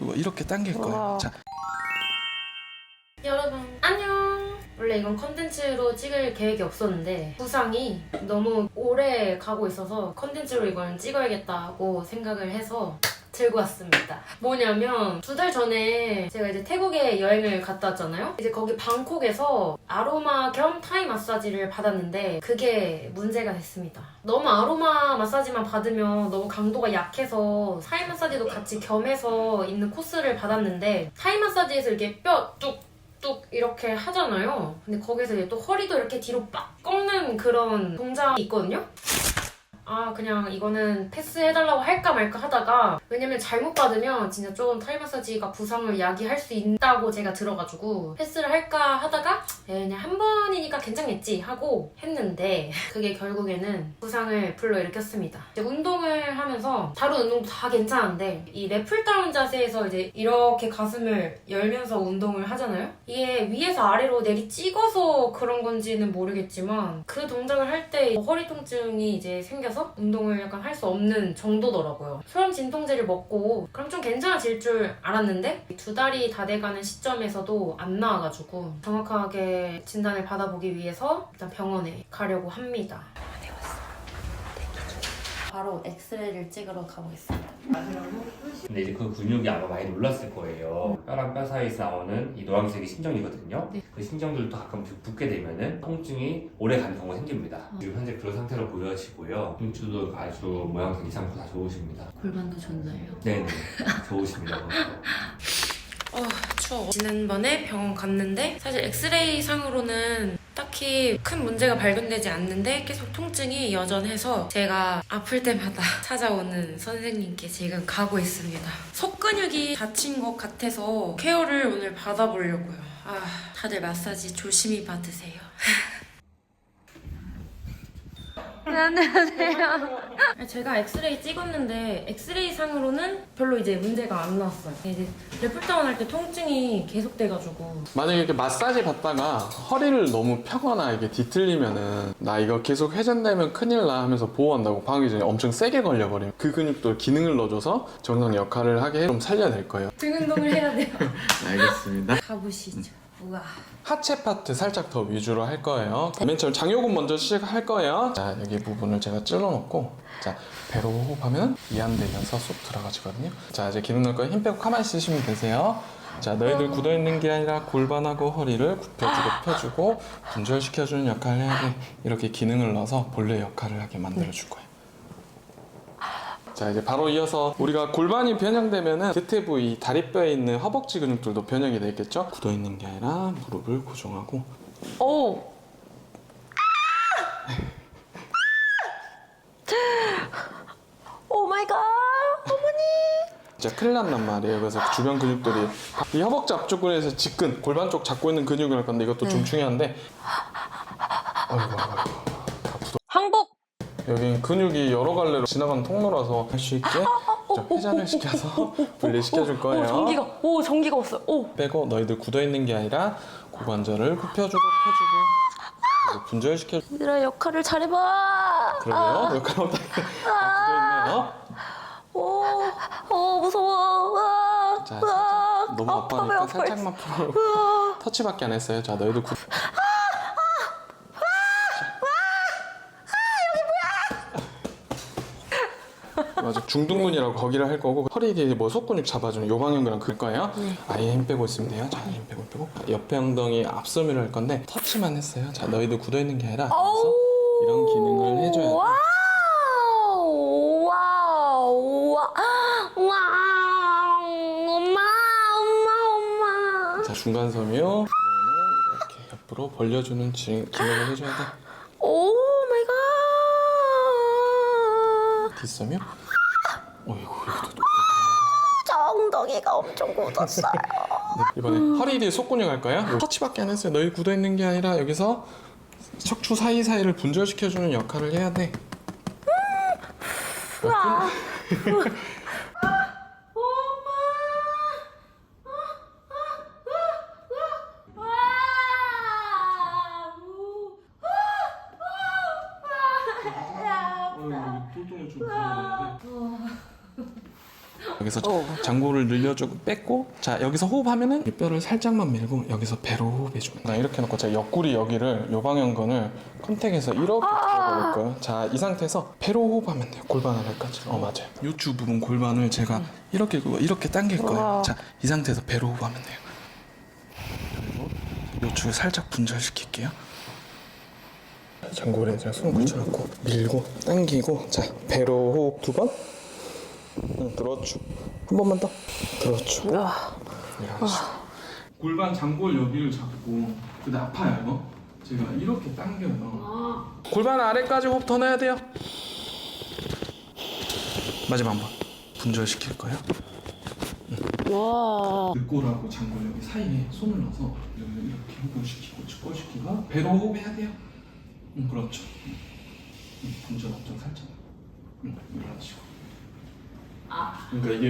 뭐 이렇게 당길 거예요. 자, 여러분 안녕! 원래 이건 컨텐츠로 찍을 계획이 없었는데 부상이 너무 오래 가고 있어서 컨텐츠로 이걸 찍어야겠다고 생각을 해서 들고 왔습니다 뭐냐면 두 달 전에 제가 이제 태국에 여행을 갔다 왔잖아요 이제 거기 방콕에서 아로마 겸 타이 마사지를 받았는데 그게 문제가 됐습니다 너무 아로마 마사지만 받으면 너무 강도가 약해서 타이 마사지도 같이 겸해서 있는 코스를 받았는데 타이 마사지에서 이렇게 뼈뚝 뚝 이렇게 하잖아요. 근데 거기서 이제 또 허리도 이렇게 뒤로 빡 꺾는 그런 동작이 있거든요. 아 그냥 이거는 패스해달라고 할까 말까 하다가 왜냐면 잘못 받으면 진짜 좀 타이 마사지가 부상을 야기할 수 있다고 제가 들어가지고 패스를 할까 하다가 그냥 한 번이니까 괜찮겠지 하고 했는데 그게 결국에는 부상을 불러일으켰습니다. 이제 운동을 하면서 다른 운동도 다 괜찮은데 이 랩풀 다운 자세에서 이제 이렇게 가슴을 열면서 운동을 하잖아요. 이게 위에서 아래로 내리 찍어서 그런 건지는 모르겠지만 그 동작을 할 때 허리 통증이 이제 생겨서 운동을 약간 할 수 없는 정도더라고요. 소염 진통제를 먹고 그럼 좀 괜찮아질 줄 알았는데 두 달이 다 돼가는 시점에서도 안 나와가지고 정확하게 진단을 받아보기 위해서 일단 병원에 가려고 합니다. 바로 엑스레이를 찍으러 가보겠습니다. 근데 이제 그 근육이 아마 많이 놀랐을 거예요. 뼈랑 뼈 사이에서 나오는 이 노란색이 심정이거든요. 네. 그 심정들도 가끔 붓- 붓게 되면은 통증이 오래 가는 경우가 생깁니다. 지금 현재 그런 상태로 보여지고요. 흉추도 아주 모양도 이상도 다 좋으십니다. 골반도 좋나요? 네네, 좋으십니다. 추워. 지난번에 병원 갔는데 사실 엑스레이 상으로는 딱히 큰 문제가 발견되지 않는데 계속 통증이 여전해서 제가 아플 때마다 찾아오는 선생님께 지금 가고 있습니다. 속근육이 다친 것 같아서 케어를 오늘 받아보려고요. 아, 다들 마사지 조심히 받으세요. 안녕하세요. 제가 엑스레이 찍었는데 엑스레이 상으로는 별로 이제 문제가 안 나왔어요. 이제 랩풀다운 할 때 통증이 계속 돼가지고 만약에 이렇게 마사지 받다가 허리를 너무 펴거나 이게 뒤틀리면은 나 이거 계속 회전되면 큰일 나 하면서 보호한다고 방귀 전에 엄청 세게 걸려버리면 그 근육도 기능을 넣어줘서 정상 역할을 하게 좀 살려낼 거예요. 등 운동을 해야 돼요. 알겠습니다. 가보시죠. 우와. 하체 파트 살짝 더 위주로 할 거예요. 맨 처음 장요근 먼저 시작할 거예요. 자, 여기 부분을 제가 찔러놓고 자, 배로 호흡하면 이완되면서 쏙 들어가지거든요. 자, 이제 기능 넣을 거예요. 힘 빼고 가만히 있으시면 되세요. 자, 너희들 굳어있는 게 아니라 골반하고 허리를 굽혀주고 펴주고 분절시켜주는 역할을 해야 돼. 이렇게 기능을 넣어서 본래 역할을 하게 만들어줄 거예요. 자 이제 바로 이어서 우리가 골반이 변형되면은 부위 다리뼈에 있는 허벅지 근육들도 변형이 되겠죠? 굳어 있는 게 아니라 무릎을 고정하고 오. 오 마이 갓. 진짜 큰일 난단 말이에요. 그래서 주변 근육들이 이 허벅지 앞쪽으로 해서 직근 골반 쪽 잡고 있는 근육을 할 건데 이것도 좀 중요한데 다 굳어. 항복. 여기 근육이 여러 갈래로 지나가는 통로라서 할 수 있게 자, 회전을 시켜서 분리시켜줄 거예요. 오 전기가. 오 전기가 왔어요. 오. 빼고 너희들 굳어 있는 게 아니라 고관절을 굽혀주고 펴주고 그리고 분절시켜 얘들아 역할을 잘해봐. 그러게요. 역할 어떻게 굳어 있네요. 오. 오 무서워. 아. 자, 아. 살짝 너무 아파, 배 아파하니까 아파. 살짝만 풀어. 터치밖에 안 했어요. 자, 너희들 굳. 맞아 중둔근이라고 거기를 할 거고 허리 뒤에 뭐 속근육 잡아주는 요 방향이랑 그럴 거예요. 아예 힘 빼고 있으면 돼요. 자, 힘 빼고 빼고 옆에 엉덩이 앞섬유를 할 건데 터치만 했어요. 자, 너희들 굳어 있는 게 아니라 그래서 이런 기능을 해줘야 돼. 와우. 와우. 와. 와. 엄마. 엄마. 엄마. 자, 중간 섬유 이렇게 옆으로 벌려주는 지- 기능을 해줘야 돼. 오 마이 갓. 뒷섬유. 어이구, 이것도 또. 저 엉덩이가 엄청 굳었어요. 네, 이번에 허리 뒤에 속근육 할 거예요. 요 터치밖에 안 했어요. 너희 굳어 있는 게 아니라 여기서 척추 사이 사이를 분절시켜주는 역할을 해야 돼. 와. 여기서 오. 장고를 늘려주고 뺐고 자 여기서 호흡하면은 이 뼈를 살짝만 밀고 여기서 배로 호흡해주면 나 이렇게 놓고 제가 옆구리 여기를 요 방향근을 컨택해서 이렇게 들어볼 거예요? 자이 상태에서 배로 호흡하면 돼요. 골반 아래까지. 어 맞아요. 요추 부분 골반을 제가 이렇게 그거 이렇게 당길 거예요. 자 이 상태에서 배로 호흡하면 돼요. 그리고 요추를 살짝 분절시킬게요. 장고리에 제가 손 붙여놓고 밀고 당기고 자 배로 호흡 두 번. 응, 그렇죠. 한 번만 더. 그렇죠. 와. 골반 장골 여기를 잡고 근데 아파요 이거. 제가 이렇게 당겨요. 골반 아래까지 호흡 더 넣어야 돼요. 마지막 한 번. 분절시킬 거예요. 와. 늑골하고 장골 여기 사이에 손을 넣어서 여기 이렇게 호흡시키고 축골시키고 배로 호흡해야 돼요. 응, 그렇죠. 응, 분절 엄청 살짝. 응, 일어나시고. 그러니까 이게